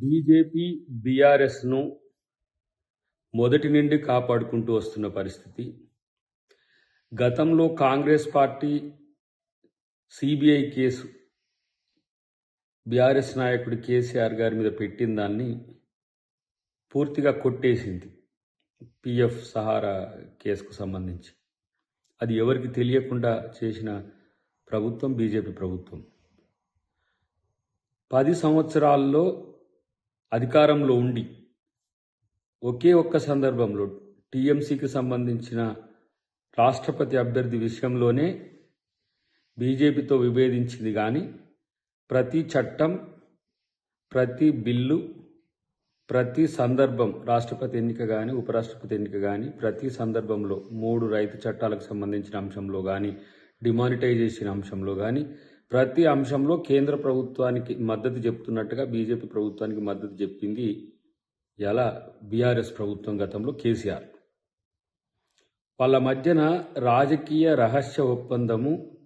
BJP బీఆర్ఎస్ను మొదటి నుండి కాపాడుకుంటూ వస్తున్న పరిస్థితి. గతంలో Congress party CBI case BRS నాయకుడు కేసీఆర్ గారి మీద పెట్టిన దాన్ని పూర్తిగా కొట్టేసింది పిఎఫ్ సహారా కేసుకు సంబంధించి. అది ఎవరికి తెలియకుండా చేసిన ప్రభుత్వం బీజేపీ ప్రభుత్వం. పది సంవత్సరాల్లో అధికారంలో ఉండి ఒకే ఒక్క సందర్భంలో టీఎంసీకి సంబంధించిన రాష్ట్రపతి అభ్యర్థి విషయంలోనే బీజేపీతో విభేదించింది కానీ ప్రతి చట్టం ప్రతి బిల్లు ప్రతి సందర్భం రాష్ట్రపతి ఎన్నిక కానీ ఉపరాష్ట్రపతి ఎన్నిక కానీ ప్రతి సందర్భంలో మూడు రైతు చట్టాలకు సంబంధించిన అంశంలో కానీ డిమానిటైజేషన్ అంశంలో కానీ ప్రతి అంశంలో కేంద్ర ప్రభుత్వానికి మద్దతు చెప్తున్నట్టుగా బీజేపీ ప్రభుత్వానికి మద్దతు చెప్పింది ఎలా? బీఆర్ఎస్ ప్రభుత్వం గతంలో కేసీఆర్. వాళ్ళ మధ్యన రాజకీయ రహస్య ఒప్పందము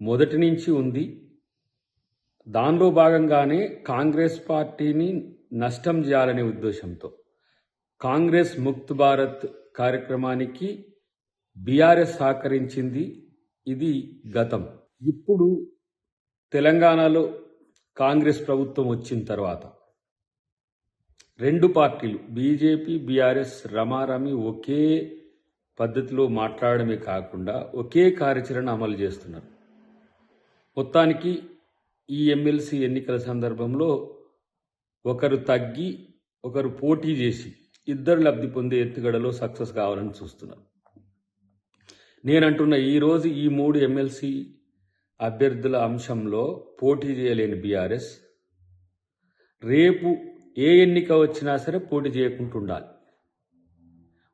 మొదటి నుంచి ఉంది. దానిలో భాగంగానే కాంగ్రెస్ పార్టీని నష్టం చేయాలనే ఉద్దేశంతో కాంగ్రెస్ ముక్త్ భారత్ కార్యక్రమానికి బీఆర్ఎస్ సహకరించింది. ఇది గతం. ఇప్పుడు తెలంగాణలో కాంగ్రెస్ ప్రభుత్వం వచ్చిన తర్వాత రెండు పార్టీలు బీజేపీ బీఆర్ఎస్ రమారమి ఒకే పద్ధతిలో మాట్లాడమే కాకుండా ఒకే కార్యాచరణ అమలు చేస్తున్నారు. మొత్తానికి ఈ ఎమ్మెల్సీ ఎన్నికల సందర్భంలో ఒకరు తగ్గి ఒకరు పోటీ చేసి ఇద్దరు లబ్ధి పొందే ఎత్తుగడలో సక్సెస్ కావాలని చూస్తున్నారు. నేనంటున్న ఈరోజు ఈ మూడు ఎమ్మెల్సీ అభ్యర్థుల అంశంలో పోటీ చేయలేని బీఆర్ఎస్. రేపు ఏ ఎన్నిక వచ్చినా సరే పోటీ చేయకుండా ఉండాలి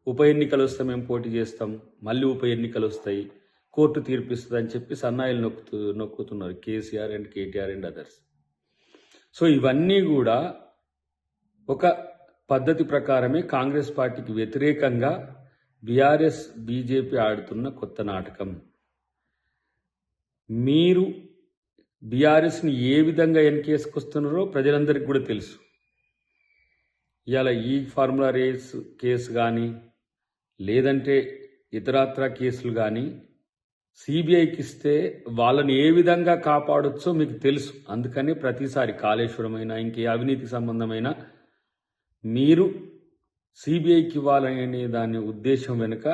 ఉప ఎన్నికలు వస్తే మేము పోటీ చేస్తాం మళ్ళీ ఉప ఎన్నికలు వస్తాయి కోర్టు తీర్పిస్తుంది అని చెప్పి సన్నాయిలు నొక్కుతూ నొక్కుతున్నారు KCR and KTR and others. So ఇవన్నీ కూడా ఒక పద్ధతి ప్రకారమే కాంగ్రెస్ పార్టీకి వ్యతిరేకంగా బీఆర్ఎస్ బీజేపీ ఆడుతున్న కొత్త నాటకం. మీరు బీఆర్ఎస్ని ఏ విధంగా ఎన్కేసుకొస్తున్నారో ప్రజలందరికీ కూడా తెలుసు. ఇవాళ ఈ ఫార్ములా రేస్ కేసు కానీ లేదంటే ఇతరత్ర కేసులు కానీ సిబిఐకి ఇస్తే వాళ్ళని ఏ విధంగా కాపాడొచ్చో మీకు తెలుసు. అందుకని ప్రతిసారి కాళేశ్వరమైన ఇంకే అవినీతి సంబంధమైన మీరు సిబిఐకి ఇవ్వాలనే దాని ఉద్దేశం వెనుక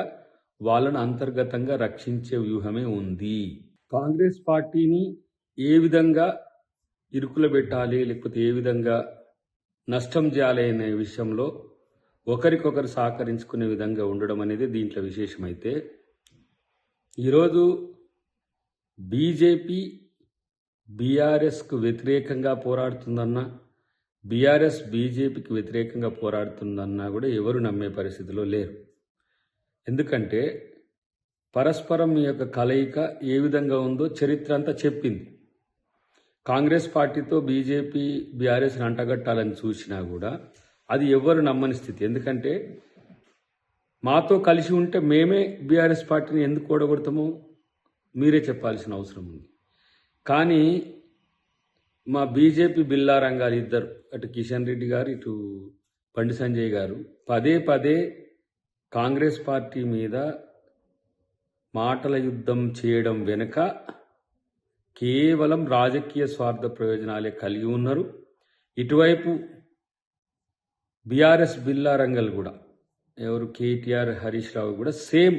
వాళ్ళను అంతర్గతంగా రక్షించే వ్యూహమే ఉంది. కాంగ్రెస్ పార్టీని ఏ విధంగా ఇరుకులు పెట్టాలి లేకపోతే ఏ విధంగా నష్టం చేయాలి అనే విషయంలో ఒకరికొకరు సహకరించుకునే విధంగా ఉండడం అనేది దీంట్లో విశేషమైతే ఈరోజు బీజేపీ బీఆర్ఎస్కు వ్యతిరేకంగా పోరాడుతుందన్నా బీఆర్ఎస్ బీజేపీకి వ్యతిరేకంగా పోరాడుతుందన్నా కూడా ఎవరు నమ్మే పరిస్థితిలో లేరు. ఎందుకంటే పరస్పరం యొక్క కలయిక ఏ విధంగా ఉందో చరిత్ర అంతా చెప్పింది. కాంగ్రెస్ పార్టీతో బీజేపీ బీఆర్ఎస్ని అంటగట్టాలని చూసినా కూడా అది ఎవ్వరు నమ్మని స్థితి. ఎందుకంటే మాతో కలిసి ఉంటే మేమే బీఆర్ఎస్ పార్టీని ఎందుకు ఓడగొడతామో? మీరే చెప్పాల్సిన అవసరం ఉంది. కానీ మా బీజేపీ బిల్లా రంగాలు ఇద్దరు అటు కిషన్ రెడ్డి గారు ఇటు బండి సంజయ్ గారు పదే పదే కాంగ్రెస్ పార్టీ మీద మాటల యుద్ధం చేయడం వెనుక కేవలం రాజకీయ స్వార్థ ప్రయోజనాలే కలిగి ఉన్నారు. ఇటువైపు బీఆర్ఎస్ బిల్లా రంగల్ కూడా ఎవరు కేటీఆర్ హరీష్ రావు కూడా సేమ్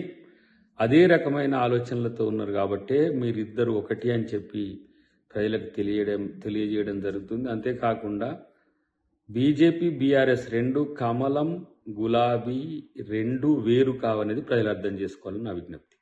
అదే రకమైన ఆలోచనలతో ఉన్నారు కాబట్టే మీరిద్దరు ఒకటి అని చెప్పి ప్రజలకు తెలియడం తెలియజేయడం జరుగుతుంది. అంతేకాకుండా బీజేపీ బీఆర్ఎస్ రెండు కమలం గులాబీ రెండు వేరు కావనేది ప్రజలు అర్థం చేసుకోవాలని నా విజ్ఞప్తి.